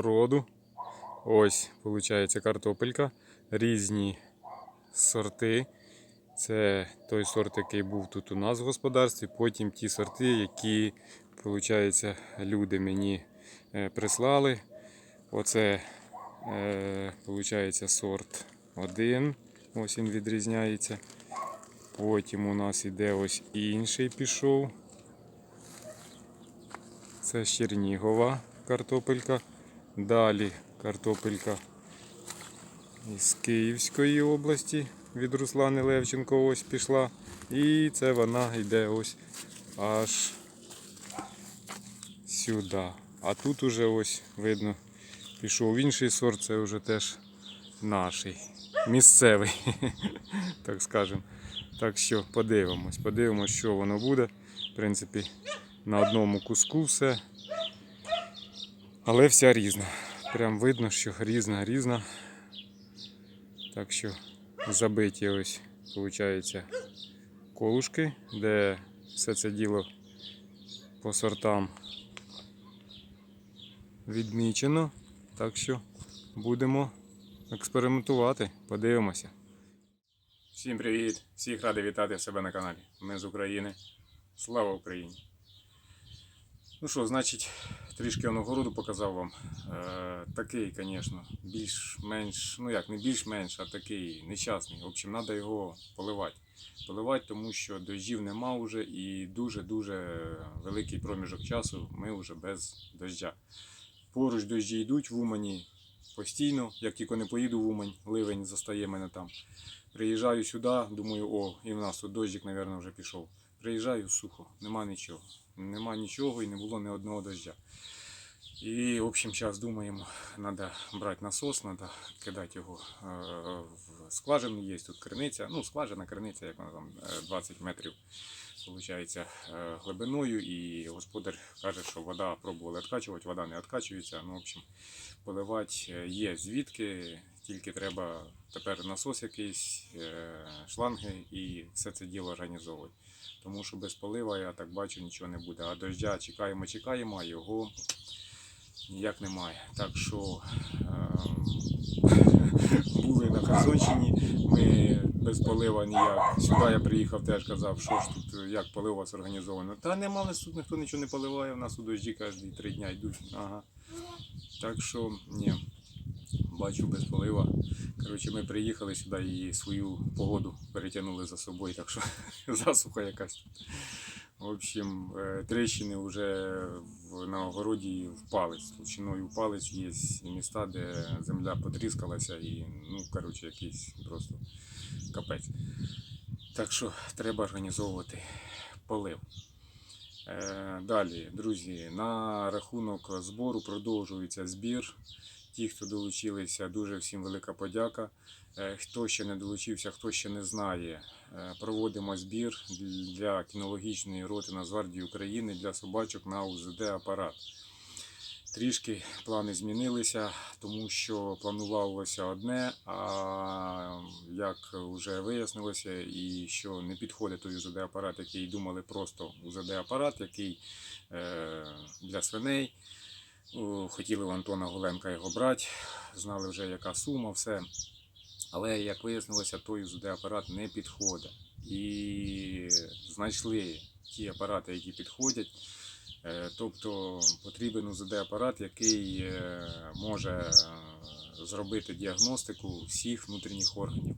городу. Ось, виходить, картопелька. Різні сорти. Це той сорт, який був тут у нас в господарстві. Потім ті сорти, які, виходить, люди мені е, прислали. Оце, е, виходить, сорт 1. Ось він відрізняється. Потім у нас іде ось інший пішов. Це з Чернігова картопелька. Далі картопелька із Київської області від Руслани Левченко ось пішла. І це вона йде ось аж сюди. А тут уже ось видно пішов інший сорт, це вже теж наший. Місцевий, так скажемо. Так що подивимось, подивимось, що воно буде. В принципі, на одному куску все. Але вся різна. Прям видно, що різна, різна. Так що забиті ось, виходить, колушки, де все це діло по сортам відмічено. Так що будемо експериментувати, подивимося. Всім привіт! Всіх радий вітати себе на каналі. Ми з України. Слава Україні! Ну що, значить, трішки оногороду показав вам. Е, такий, звісно, більш-менш, ну як, не більш-менш, а такий нещасний. В общем, треба його поливати. Поливати, тому що дощів нема вже і дуже-дуже великий проміжок часу ми вже без дождя. Поруч дощі йдуть в Умані постійно, як тільки не поїду в Умань, ливень застає мене там. Приїжджаю сюди, думаю, о, і в нас тут дощик, мабуть, вже пішов. Приїжджаю сухо, нема нічого. Нема нічого і не було ні одного дождя. І, в общем, зараз думаємо, треба брати насос, треба кидати його е, в скважину. Є тут криниця. Ну, скважина, криниця, як вона там, е, 20 метрів виходить, глибиною. І господар каже, що вода пробували відкачувати, вода не відкачується. Ну, в общем, поливати е, є звідки, тільки треба тепер насос якийсь, е, шланги і все це діло організовувати. Тому що без полива, я так бачу, нічого не буде. А дождя чекаємо, чекаємо, а його ніяк немає. Так що е, були на Херсонщині, ми без полива ніяк. Сюди я приїхав, теж казав, що ж тут, як полив у вас організовано. Та нема, нас тут ніхто нічого не поливає, у нас у дожді кожні три дня йдуть. Ага. Так що, ні, бачу без полива. Коротше, ми приїхали сюди і свою погоду перетягнули за собою, так що засуха якась. В общем, е, тріщини вже на огороді в палець. Толщиною в палець є міста, де земля потріскалася і, ну, коротше, якийсь просто капець. Так що треба організовувати полив. Е, Далі, друзі, на рахунок збору продовжується збір. Ті, хто долучилися, дуже всім велика подяка. Е, Хто ще не долучився, хто ще не знає, е, проводимо збір для кінологічної роти Нацгвардії України для собачок на УЗД апарат. Трішки плани змінилися, тому що планувалося одне, а як вже вияснилося, і що не підходить той УЗД апарат, який думали просто УЗД апарат, який е, для свиней. О, Хотіли у Антона Голенка його брати, знали вже яка сума, все. Але як вияснилося, той УЗД апарат не підходить. І знайшли ті апарати, які підходять. Е, Тобто потрібен УЗД апарат, який е, може е, зробити діагностику всіх внутрішніх органів.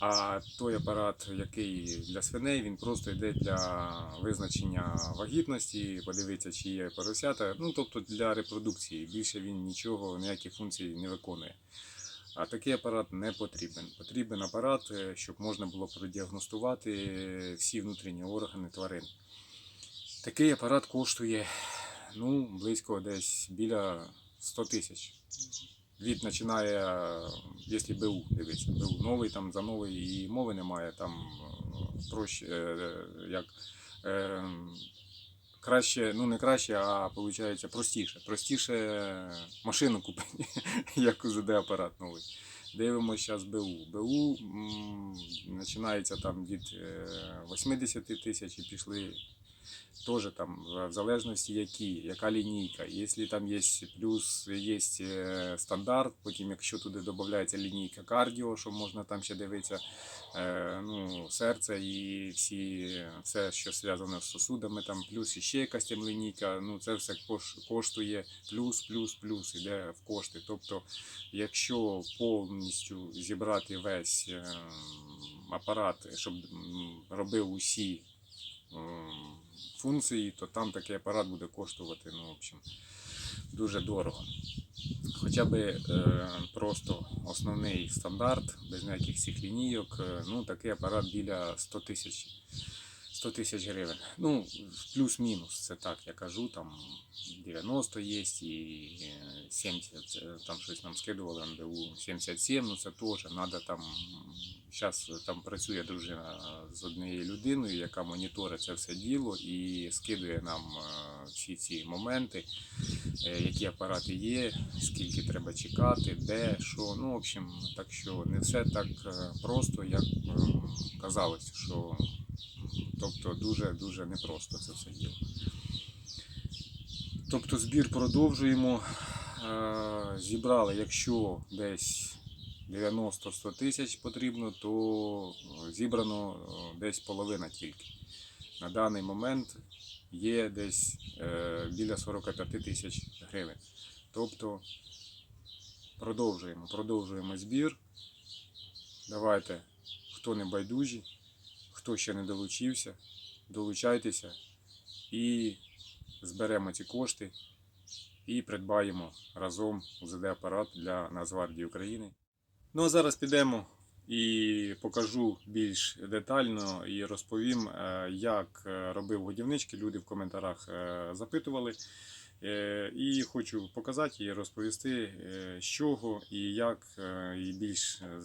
А той апарат, який для свиней, він просто йде для визначення вагітності, подивитися, чи є поросята. Ну тобто для репродукції. Більше він нічого, ніяких функцій не виконує. А такий апарат не потрібен. Потрібен апарат, е, щоб можна було продіагностувати всі внутрішні органи тварин. Такий апарат коштує ну, близько десь біля 100 тисяч. Від починає, якщо БУ дивиться, БУ новий там за новий і мови немає, там е, проще, е, як е, краще, ну не краще, а виходить простіше. Простіше машину купити, як УЗД апарат новий. Дивимося зараз БУ. БУ починається там від е, 80 тисяч і пішли Теж там в залежності які, яка лінійка. Якщо там є плюс, є е, стандарт, потім якщо туди додається лінійка кардіо, що можна там ще дивитися, е, ну, серце і всі, все, що зв'язане з сосудами, там плюс іще якась там лінійка, ну це все кош- коштує плюс, плюс, плюс, іде в кошти. Тобто, якщо повністю зібрати весь е, апарат, щоб робив усі функції, то там такий апарат буде коштувати, ну, в общем, дуже дорого. Хоча б е, просто основний стандарт, без ніяких цих лінійок, е, ну, такий апарат біля 100 тисяч. 100 тисяч гривень. Ну, плюс-мінус, це так, я кажу, там 90 є і е, 70, е, там щось нам скидували НДУ 77, ну це теж, треба там, зараз там працює дружина з однією людиною, яка моніторить це все діло і скидує нам е, всі ці моменти, е, які апарати є, скільки треба чекати, де, що. Ну, в общем, так що не все так е, просто, як е, казалось, що тобто дуже-дуже непросто це все діло. Тобто збір продовжуємо. Е, Зібрали, якщо десь 90-100 тисяч потрібно, то е, зібрано е, десь половина тільки. На даний момент є десь біля 45 тисяч гривень. Тобто продовжуємо, продовжуємо збір. Давайте, хто не байдужі, хто ще не долучився, долучайтеся і зберемо ці кошти і придбаємо разом УЗД-апарат для Нацгвардії України. Ну а зараз підемо і покажу більш детально і розповім, е, як е, робив годівнички. Люди в коментарях е, запитували. І хочу показати і розповісти, з чого і як, і більш е,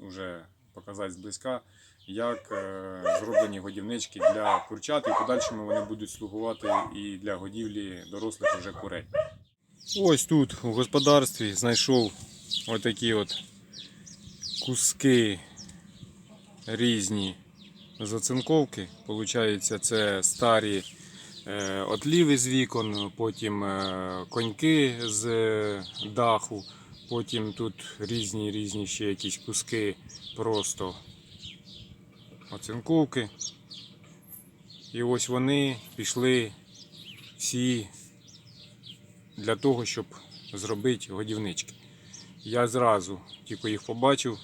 уже показати зблизька, як е, зроблені годівнички для курчат, і подальшому вони будуть слугувати і для годівлі дорослих вже курей. Ось тут у господарстві знайшов отакі от куски різні зацинковки. Получається, це старі е, отліви з вікон, потім е, коньки з даху, потім тут різні різні ще якісь куски просто оцинковки. І ось вони пішли всі для того, щоб зробити годівнички. Я зразу тільки їх побачив,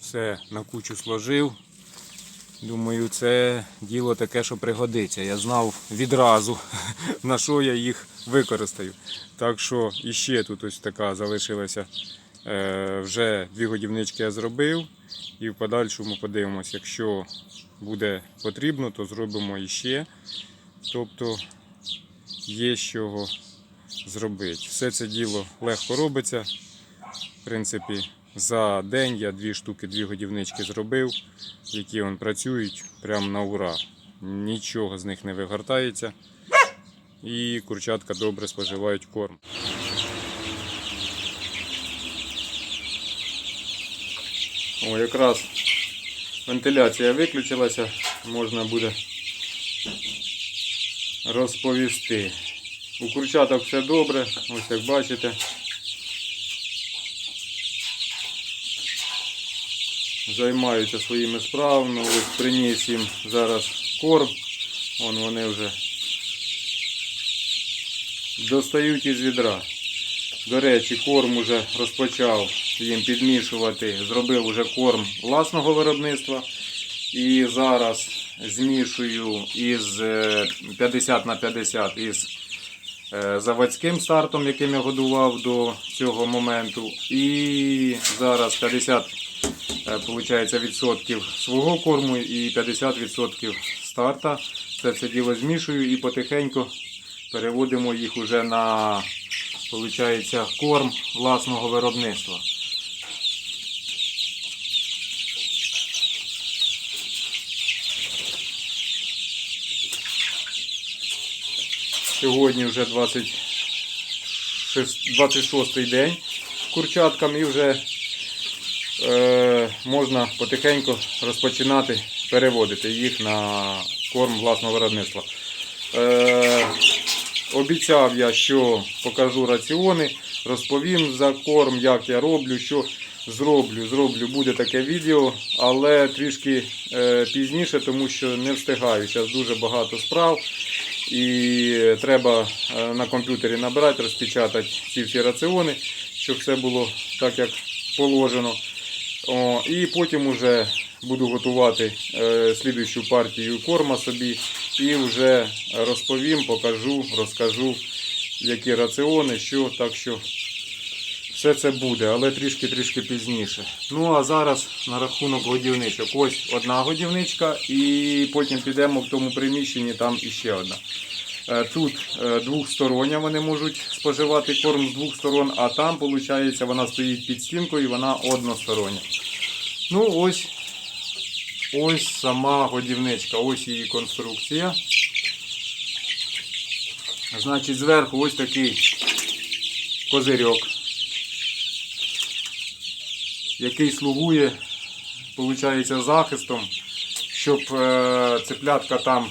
все на кучу сложив. Думаю, це діло таке, що пригодиться. Я знав відразу, на що я їх використаю. Так що іще тут ось така залишилася. Е, вже дві годівнички я зробив. І в подальшому подивимось, якщо буде потрібно, то зробимо іще. Тобто є з чого зробити. Все це діло легко робиться. В принципі, за день я дві штуки, дві годівнички зробив, які он працюють прямо на ура. Нічого з них не вигортається. І курчатка добре споживають корм. О, якраз вентиляція виключилася, можна буде розповісти. У курчаток все добре, ось як бачите. Займаються своїми справами. Ось приніс їм зараз корм. Вон вони вже достають із відра. До речі, корм уже розпочав їм підмішувати. Зробив уже корм власного виробництва. І зараз змішую із е, 50 на 50 із е, заводським стартом, яким я годував до цього моменту. І зараз 50 е, получається, відсотків свого корму і 50 відсотків старта. Це все діло змішую і потихеньку переводимо їх уже на получається, корм власного виробництва. Сьогодні вже 26, 26 день курчаткам і вже е, можна потихеньку розпочинати переводити їх на корм власного виробництва. Е, обіцяв я, що покажу раціони, розповім за корм, як я роблю, що зроблю. Зроблю, буде таке відео, але трішки е, пізніше, тому що не встигаю. Зараз дуже багато справ. І треба е, на комп'ютері набирати, розпечатати ці всі раціони, щоб все було так, як положено. О, і потім уже буду готувати е, слідущу партію корма собі і вже розповім, покажу, розкажу, які раціони, що, так що все це буде, але трішки-трішки пізніше. Ну а зараз на рахунок годівничок. Ось одна годівничка, і потім підемо в тому приміщенні, там іще одна. Е, Тут е, двохстороння вони можуть споживати корм з двох сторон, а там, виходить, вона стоїть під стінкою вона одностороння. Ну, ось, ось сама годівничка, ось її конструкція. Значить, зверху ось такий козирьок, який слугує, виходить, захистом, щоб е, цеплятка там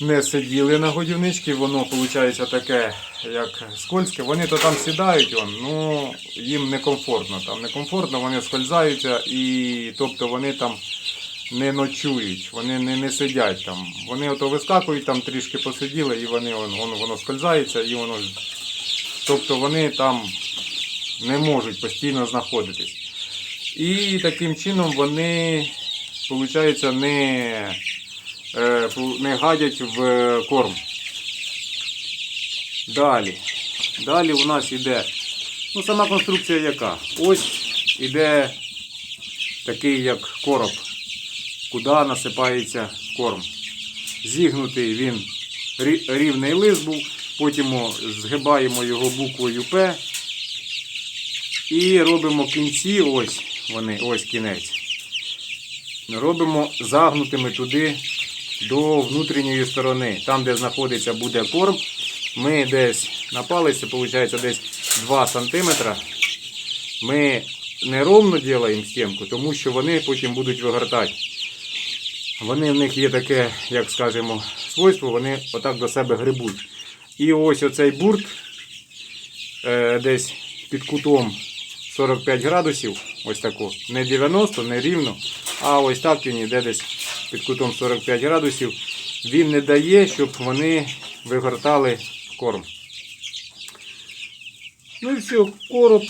не сиділи на годівничці, воно виходить таке, як скользке. Вони то там сідають, ну їм некомфортно. Там некомфортно, вони скользаються і тобто вони там не ночують, вони не, не сидять там. Вони ото вискакують там трішки посиділи і вони он, воно, воно скользається і воно. Тобто вони там не можуть постійно знаходитись. І таким чином вони, виходить, не е, не гадять в корм. Далі. Далі у нас іде. Ну, сама конструкція яка? Ось іде такий як короб, куди насипається корм. Зігнутий він рівний лист був, потім згибаємо його буквою П і робимо кінці, ось вони, ось кінець. Робимо загнутими туди до внутрішньої сторони. Там, де знаходиться буде корм, ми десь на палиці, виходить, десь 2 см. Ми не ровно робимо стінку, тому що вони потім будуть вигортати. Вони в них є таке, як скажемо, свойство, вони отак до себе грибуть. І ось оцей бурт е, десь під кутом 45 градусів, ось тако, не 90, не рівно, а ось так він іде десь під кутом 45 градусів. Він не дає, щоб вони вигортали корм. Ну і все, короб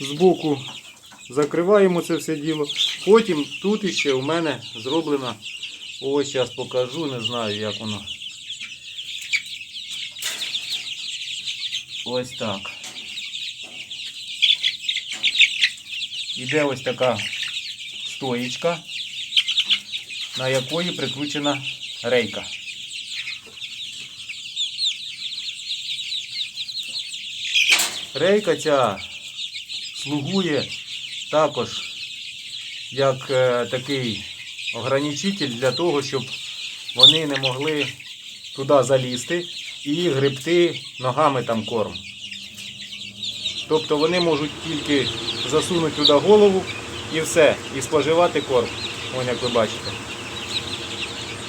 збоку закриваємо це все діло. Потім тут іще у мене зроблено, ось зараз покажу, не знаю як воно. Ось так. Іде ось така стоїчка, на якої прикручена рейка. Рейка ця слугує також як е, такий ограничитель для того, щоб вони не могли туди залізти і гребти ногами там корм. Тобто вони можуть тільки засунути туди голову і все, і споживати корм. Ось як ви бачите.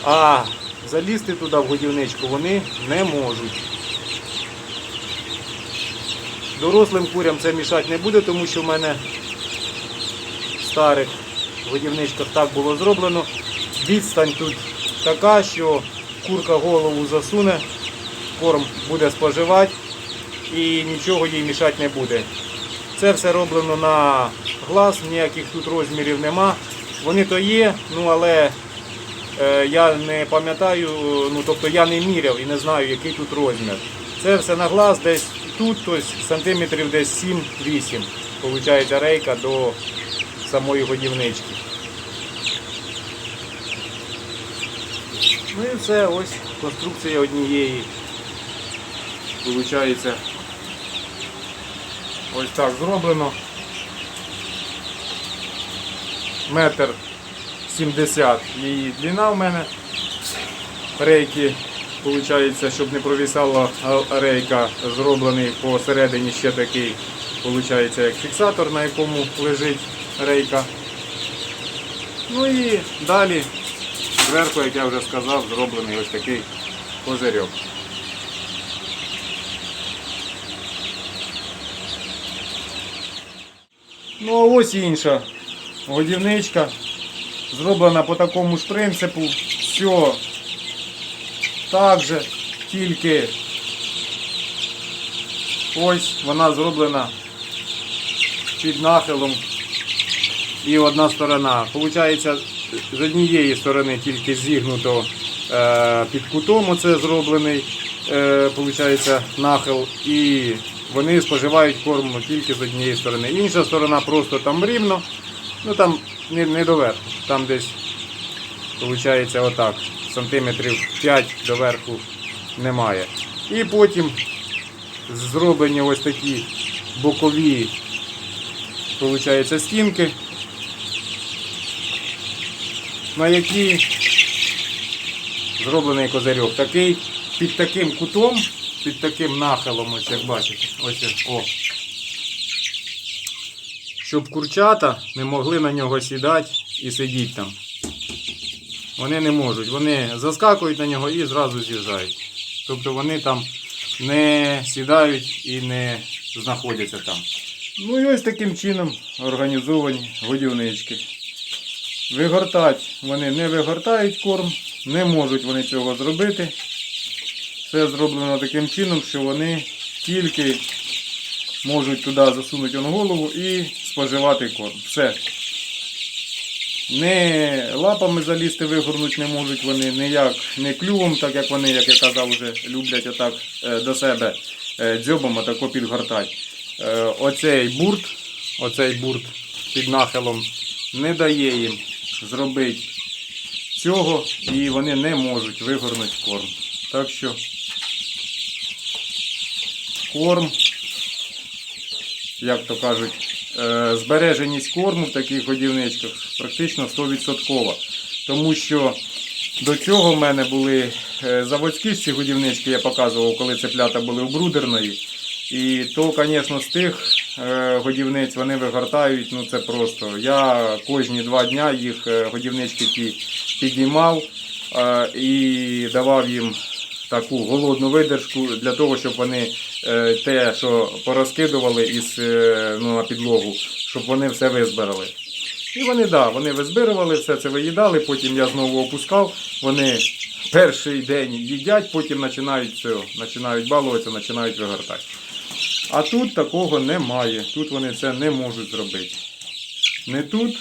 А залізти туди в годівничку вони не можуть. Дорослим курям це мішати не буде, тому що в мене в старих годівничках так було зроблено. Відстань тут така, що курка голову засуне, корм буде споживати і нічого їй мішати не буде. Це все роблено на глаз, ніяких тут розмірів нема. Вони то є, ну але е, я не пам'ятаю, ну тобто я не міряв і не знаю, який тут розмір. Це все на глаз десь тут, тобто сантиметрів десь 7-8. Получається рейка до самої годівнички. Ну і все, ось конструкція однієї. Получається ось так зроблено. Метр 70 її длина в мене. Рейки, виходить, щоб не провісала рейка, зроблений посередині ще такий, виходить, як фіксатор, на якому лежить рейка. Ну і далі зверху, як я вже сказав, зроблений ось такий козирьок. Ну а ось інша годівничка. Зроблена по такому ж принципу. Все так же, тільки ось вона зроблена під нахилом і одна сторона. Получається, з однієї сторони тільки зігнуто е, під кутом оце зроблений е, получається, нахил, і вони споживають корм тільки з однієї сторони. Інша сторона просто там рівно, ну там не, не доверху, там десь Получається отак, сантиметрів 5 до верху немає. І потім зроблені ось такі бокові получається, стінки, на які зроблений козирьок. Такий, під таким кутом, під таким нахилом, ось як бачите, ось о. Щоб курчата не могли на нього сідати і сидіти там. Вони не можуть. Вони заскакують на нього і зразу з'їжджають. Тобто вони там не сідають і не знаходяться там. Ну і ось таким чином організовані годівнички. Вигортати вони не вигортають корм, не можуть вони цього зробити. Все зроблено таким чином, що вони тільки можуть туди засунути голову і споживати корм. Все. Не лапами залізти вигорнути не можуть вони, ніяк не клювом, так як вони, як я казав, вже люблять отак е, до себе е, дзьобом отако підгортати. Е, Оцей бурт, оцей бурт під нахилом не дає їм зробити цього і вони не можуть вигорнути корм. Так що корм, як то кажуть, е, збереженість корму в таких годівничках практично 100%. Тому що до цього в мене були е, заводські ці годівнички, я показував, коли цеплята були у брудерної. І то, звісно, з тих е, годівниць вони вигортають, ну це просто. Я кожні два дня їх годівнички ті піднімав і давав їм таку голодну видержку для того, щоб вони е, те, що порозкидували із, е, ну, на підлогу, щоб вони все визбирали. І вони, да, вони визбирували, все це виїдали, потім я знову опускав. Вони перший день їдять, потім починають все, починають балуватися, починають вигортати. А тут такого немає. Тут вони це не можуть зробити. Не тут,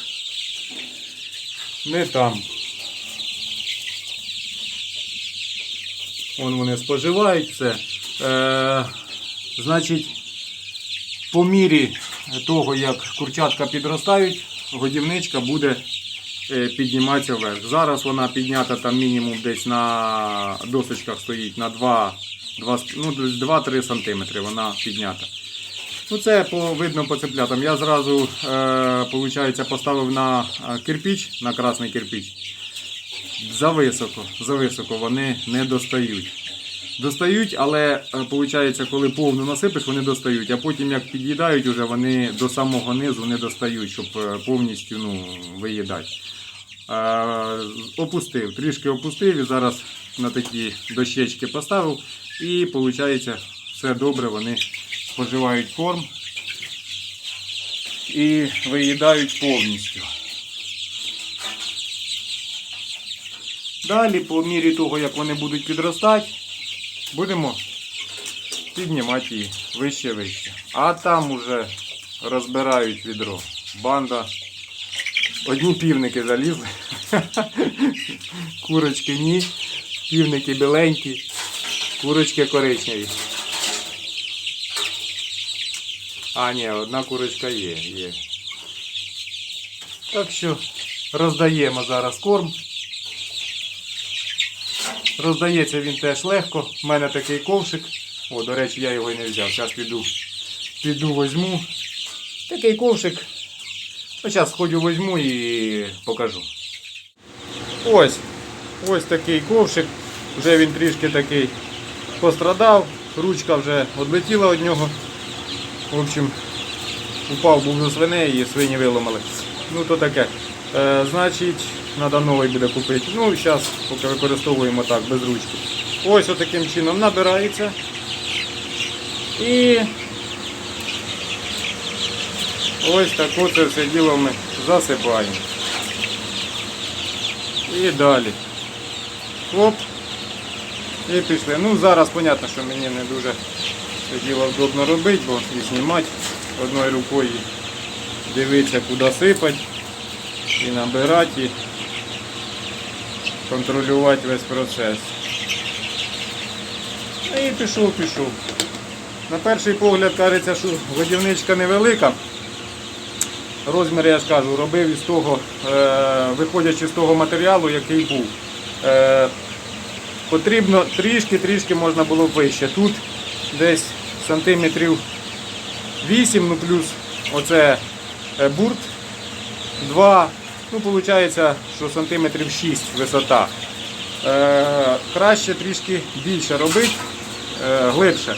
не там. Вон вони споживають все. Е, значить, по мірі того, як курчатка підростають, годівничка буде е, підніматися вверх. Зараз вона піднята там мінімум десь на досочках стоїть на 2 2, ну, 2-3 см вона піднята. Ну, це по, видно по цеплятам. Я зразу е, получається, поставив на е, кирпіч, на красний кирпіч. Зависоко, зависоко вони не достають. Достають, але виходить, коли повну насипиш, вони достають, а потім як під'їдають, уже вони до самого низу не достають, щоб е, повністю ну, виїдати. Е, опустив, трішки опустив і зараз на такі дощечки поставив. І виходить, все добре, вони споживають корм і виїдають повністю. Далі, по мірі того, як вони будуть підростати, будемо піднімати її вище вище. А там уже розбирають відро. Банда. Одні півники залізли. Курочки ні. Півники біленькі, курочки коричневі. А, ні, одна курочка є, є. Так що роздаємо зараз корм. Роздається він теж легко. У мене такий ковшик. О, до речі, я його і не взяв. Зараз піду, піду возьму. Такий ковшик. Зараз сходю возьму і покажу. Ось. Ось такий ковшик. Вже він трішки такий пострадав. Ручка вже відлетіла від нього. В общем, упав був до свиней і свині виламали. Ну то таке. Е, значить, треба новий буде купити. Ну, зараз поки використовуємо так, без ручки. Ось отаким чином набирається. І ось так оце все діло ми засипаємо. І далі. Оп. І пішли. Ну зараз зрозуміло, що мені не дуже це діло вдобно робити, бо і знімати одною рукою, дивитися, куди сипати, і набирати, контролювати весь процес. І пішов, пішов. На перший погляд кажеться, що годівничка невелика. Розмір, я ж кажу, робив із того, е, виходячи з того матеріалу, який був. Е, потрібно трішки-трішки можна було б вище. Тут десь сантиметрів 8, ну плюс оце е, бурт 2, ну виходить, що сантиметрів 6 висота. Е, краще трішки більше робити, е, глибше.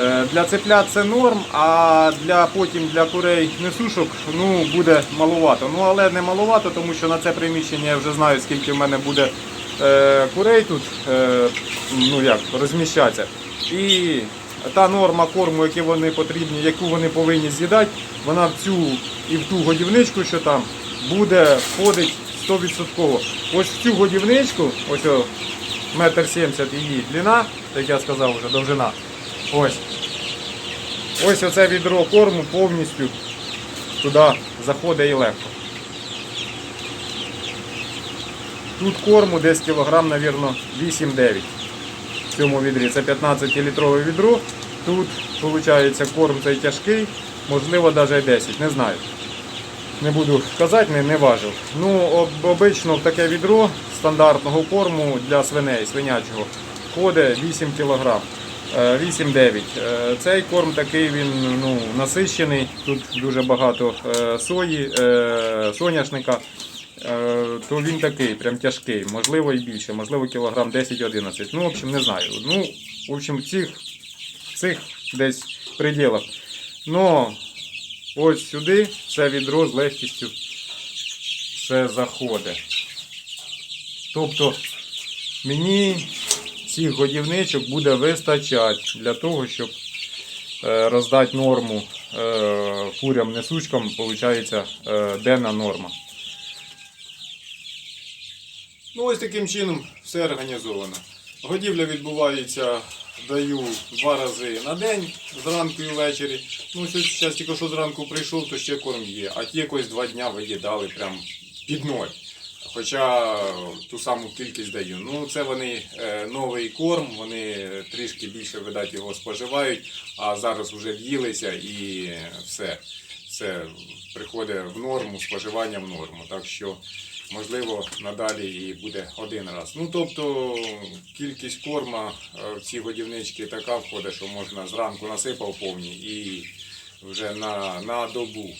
Е, Для цеплят це норм, а для потім для курей несушок ну, буде маловато. Ну але не маловато, тому що на це приміщення я вже знаю, скільки в мене буде е, курей тут е, ну, як, розміщатися. І та норма корму, яку вони потрібні, яку вони повинні з'їдати, вона в цю і в ту годівничку, що там, буде входить 100%. Ось в цю годівничку, ось метр сімдесят її длина, як я сказав вже, довжина. Ось. Ось оце відро корму повністю туди заходить і легко. Тут корму десь кілограм, мабуть, 8-9 в цьому відрі. Це 15-літрове відро. Тут, виходить, корм цей тяжкий, можливо, навіть 10, не знаю. Не буду казати, не, не важив. Ну, об, обично в таке відро стандартного корму для свиней, свинячого, входить 8 кг. 8-9. Е, Цей корм такий він ну, насищений. Тут дуже багато е, сої, е, соняшника. Е, То він такий, прям тяжкий, можливо і більше, можливо кілограм 10-11. Ну, в общем, не знаю. Ну, в общем, в цих, цих десь пределах. Но ось сюди це відро з легкістю все заходить. Тобто мені цих годівничок буде вистачати для того, щоб е, роздати норму е, курям несучкам, виходить е, денна норма. Ну, ось таким чином все організовано. Годівля відбувається, даю два рази на день, зранку і ввечері. Ну, зараз тільки що зранку прийшов, то ще корм є. А ті якось два дня виїдали прям під ноль. Хоча ту саму кількість даю. Ну, це вони е, новий корм, вони трішки більше, видать, його споживають, а зараз вже в'їлися і все. Все приходить в норму, споживання в норму. Так що, можливо, надалі і буде один раз. Ну, тобто, кількість корма е, в ці годівнички така входить, що можна зранку насипав повні і вже на, на добу.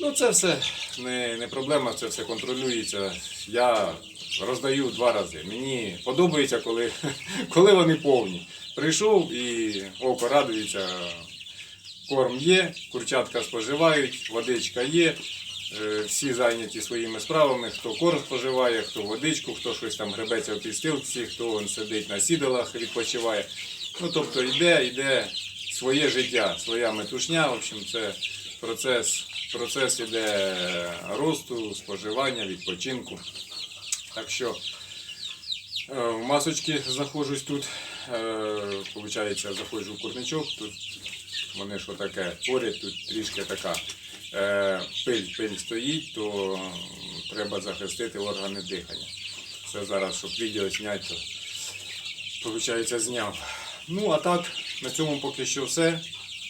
Ну, це все не, не проблема, це все контролюється. Я роздаю два рази. Мені подобається, коли, коли вони повні. Прийшов і око радується. Корм є, курчатка споживають, водичка є. Е, Всі зайняті своїми справами, хто корм споживає, хто водичку, хто щось там гребеться в підстилці, хто он сидить на сідалах, відпочиває. Ну, тобто йде, йде своє життя, своя метушня. В общем, це процес, процес іде росту, споживання, відпочинку. Так що е, в масочки знаходжусь тут. Е, Получається, заходжу в курничок. Тут вони що таке поряд, тут трішки така пиль, пиль стоїть, то треба захистити органи дихання. Це зараз, щоб відео зняти, то виходить, зняв. Ну, а так, на цьому поки що все.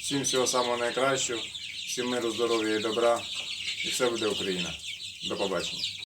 Всім всього самого найкращого, всім миру, здоров'я і добра. І все буде Україна. До побачення.